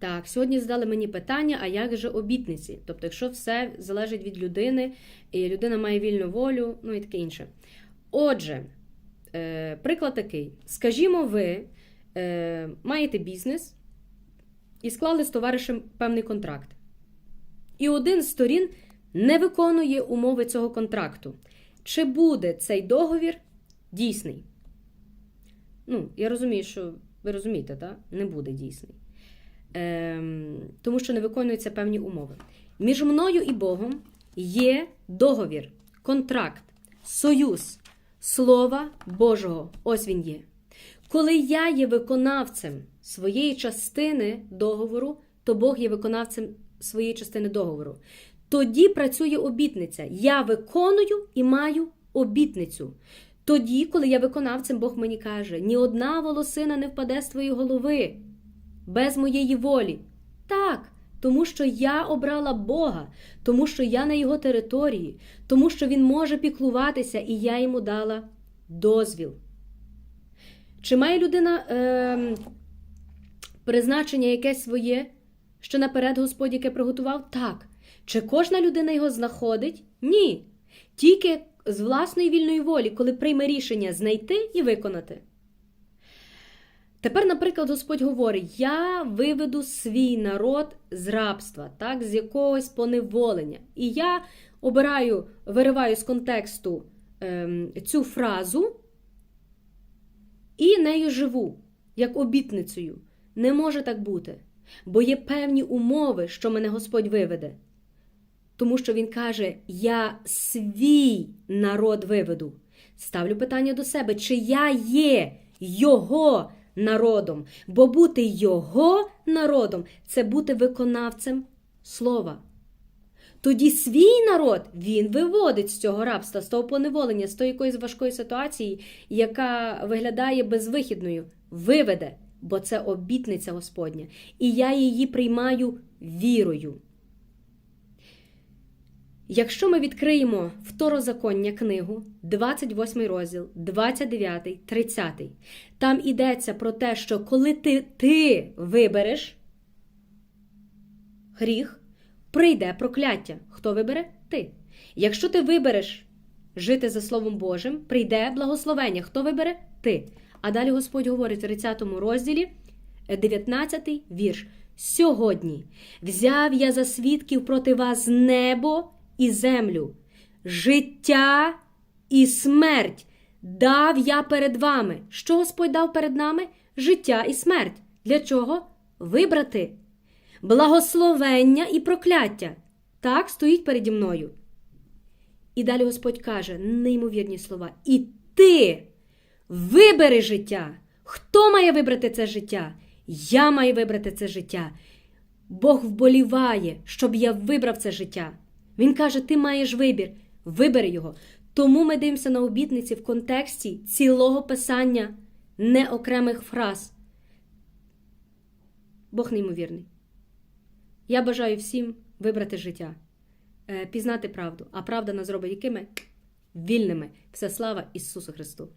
Так, сьогодні задали мені питання, а як же обітниці? Тобто, якщо все залежить від людини, і людина має вільну волю, ну і таке інше. Отже, е, приклад такий: скажімо, ви е, маєте бізнес і склали з товаришем певний контракт. І один з сторін не виконує умови цього контракту. Чи буде цей договір дійсний? Ну, я розумію, що ви розумієте, так? Не буде дійсний. Ем, тому що не виконуються певні умови. Між мною і Богом є договір, контракт, союз, слова Божого. Ось він є. Коли я є виконавцем своєї частини договору, то Бог є виконавцем своєї частини договору. Тоді працює обітниця. Я виконую і маю обітницю. Тоді, коли я виконавцем, Бог мені каже: ні одна волосина не впаде з твоєї голови без моєї волі. Так, тому що я обрала Бога, тому що я на його території, тому що він може піклуватися, і я йому дала дозвіл. Чи має людина е, призначення якесь своє, що наперед Господь яке приготував? Так. Чи кожна людина його знаходить? Ні. Тільки з власної вільної волі, коли прийме рішення знайти і виконати. Тепер, наприклад, Господь говорить: Я виведу свій народ з рабства, так, з якогось поневолення. І я обираю, вириваю з контексту ем, цю фразу і нею живу, як обітницею. Не може так бути, бо є певні умови, що мене Господь виведе. Тому що Він каже: Я свій народ виведу. Ставлю питання до себе, чи я є Його народом? Бо бути Його народом це бути виконавцем слова. Тоді свій народ він виводить з цього рабства, з того поневолення, з тої якоїсь важкої ситуації, яка виглядає безвихідною, виведе, бо це обітниця Господня. І я її приймаю вірою. Якщо ми відкриємо второзаконня книгу, 28 розділ, 29, 30, там йдеться про те, що коли ти, ти вибереш гріх, прийде прокляття. Хто вибере? Ти. Якщо ти вибереш жити за Словом Божим, прийде благословення. Хто вибере? Ти. А далі Господь говорить в 30 розділі, 19 вірш. Сьогодні взяв я за свідків проти вас небо і землю, життя і смерть дав я перед вами. Що Господь дав перед нами? Життя і смерть. Для чого? Вибрати. Благословення і прокляття. Так стоїть переді мною. І далі Господь каже неймовірні слова. І ти вибери життя. Хто має вибрати це життя? Я маю вибрати це життя. Бог вболіває, щоб я вибрав це життя. Він каже: ти маєш вибір, вибери його. Тому ми дивимося на обітниці в контексті цілого писання, не окремих фраз. Бог неймовірний. Я бажаю всім вибрати життя, е, пізнати правду, а правда нас зробить якими? Вільними. Вся слава Ісусу Христу!